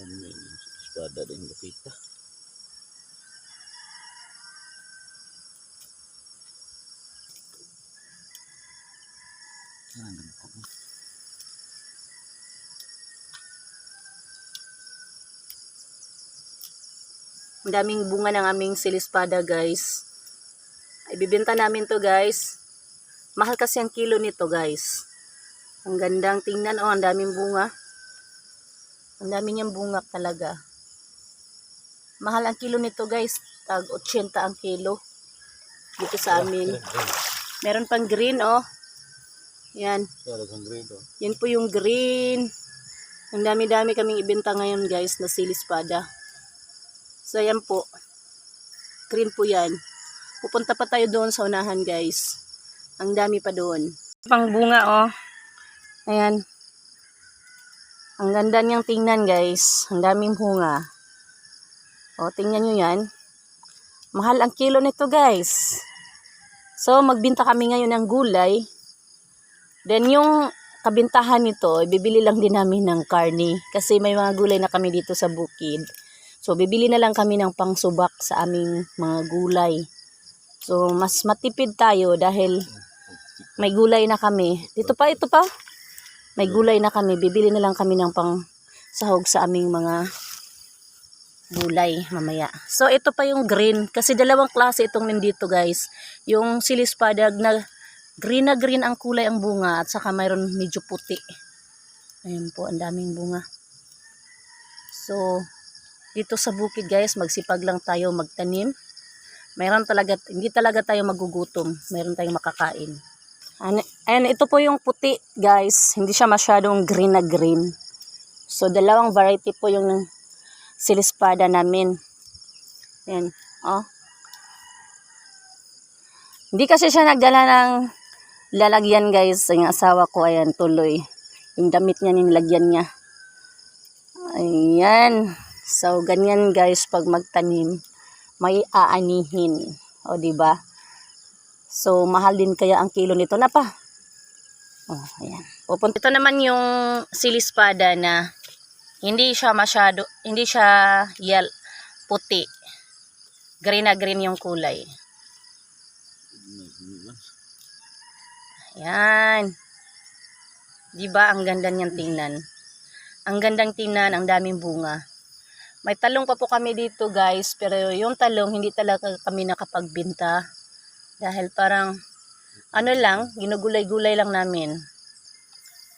Amin. Espada din Lupita. Yan ang ko. Ang bunga ng aming silispada guys. Ibibenta namin to guys. Mahal kasi ang kilo nito guys. Ang gandang tingnan oh, ang daming bunga. Ang dami niyang bunga talaga. Mahal ang kilo nito guys. Tag 80 ang kilo. Dito sa amin. Meron pang green oh. Yan. Grito. Yan po yung green. Ang dami-dami kaming ibenta ngayon guys na silispada. So yan po. Green po yan. Pupunta pa tayo doon sa unahan guys. Ang dami pa doon. Pang bunga oh. Ayan. Ang ganda niyang tingnan guys. Ang daming bunga. O tingnan nyo yan. Mahal ang kilo nito guys. So magbinta kami ngayon ng gulay. Then yung kabintahan nito, bibili lang din namin ng karni kasi may mga gulay na kami dito sa bukid. So bibili na lang kami ng pangsubak sa aming mga gulay. So mas matipid tayo dahil may gulay na kami. Dito pa, ito pa. May gulay na kami. Bibili na lang kami ng pang sahog sa aming mga gulay mamaya. So ito pa yung green kasi dalawang klase itong nandito guys. Yung silispadag na green na green ang kulay ang bunga at saka mayroon medyo puti. Ayan po, ang daming bunga. So, dito sa bukid guys, magsipag lang tayo magtanim. Mayroon talaga, hindi talaga tayo magugutom. Mayroon tayong makakain. Ayan, ito po yung puti guys. Hindi siya masyadong green na green. So, dalawang variety po yung silispada namin. Ayan, oh. Hindi kasi siya nagdala ng lalagyan guys. Yung asawa ko, ayan, tuloy. Yung damit niya, nilagyan niya. Ayan. So, ganyan guys, pag magtanim, may aanihin. O, di ba? So, mahal din kaya ang kilo nito na pa. Oh, ayan. Pupunta. Ito naman yung silispada na hindi siya masyado, hindi siya yel, puti. Green na green yung kulay. Ayan. Di ba ang ganda niyang tingnan? Ang gandang tingnan, ang daming bunga. May talong pa po kami dito guys, pero yung talong hindi talaga kami nakapagbinta. Dahil parang, ano lang, ginugulay-gulay lang namin.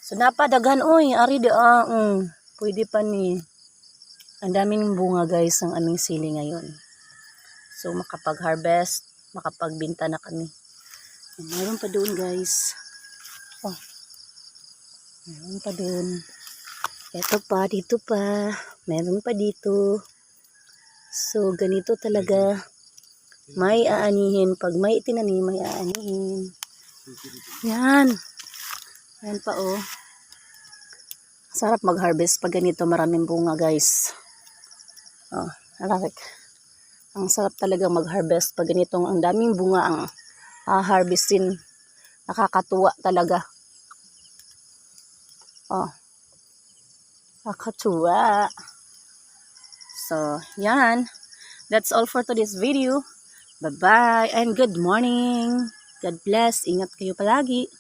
So napadagan, oy, ari di ah, mm, pwede pa ni. Ang daming bunga guys ang aming sili ngayon. So makapag-harvest, makapagbinta na kami. Meron pa doon guys. Oh. Meron pa doon. Ito pa, dito pa. Meron pa dito. So, ganito talaga. May aanihin. Pag may itinanim, may aanihin. Yan. Yan pa oh. Sarap mag-harvest pag ganito maraming bunga guys. Oh, alak. Ang sarap talaga mag-harvest pag ganitong ang daming bunga ang ah-harvestin. Nakakatuwa talaga. Oh. Nakakatuwa. So, yan. That's all for today's video. Bye-bye and good morning. God bless. Ingat kayo palagi.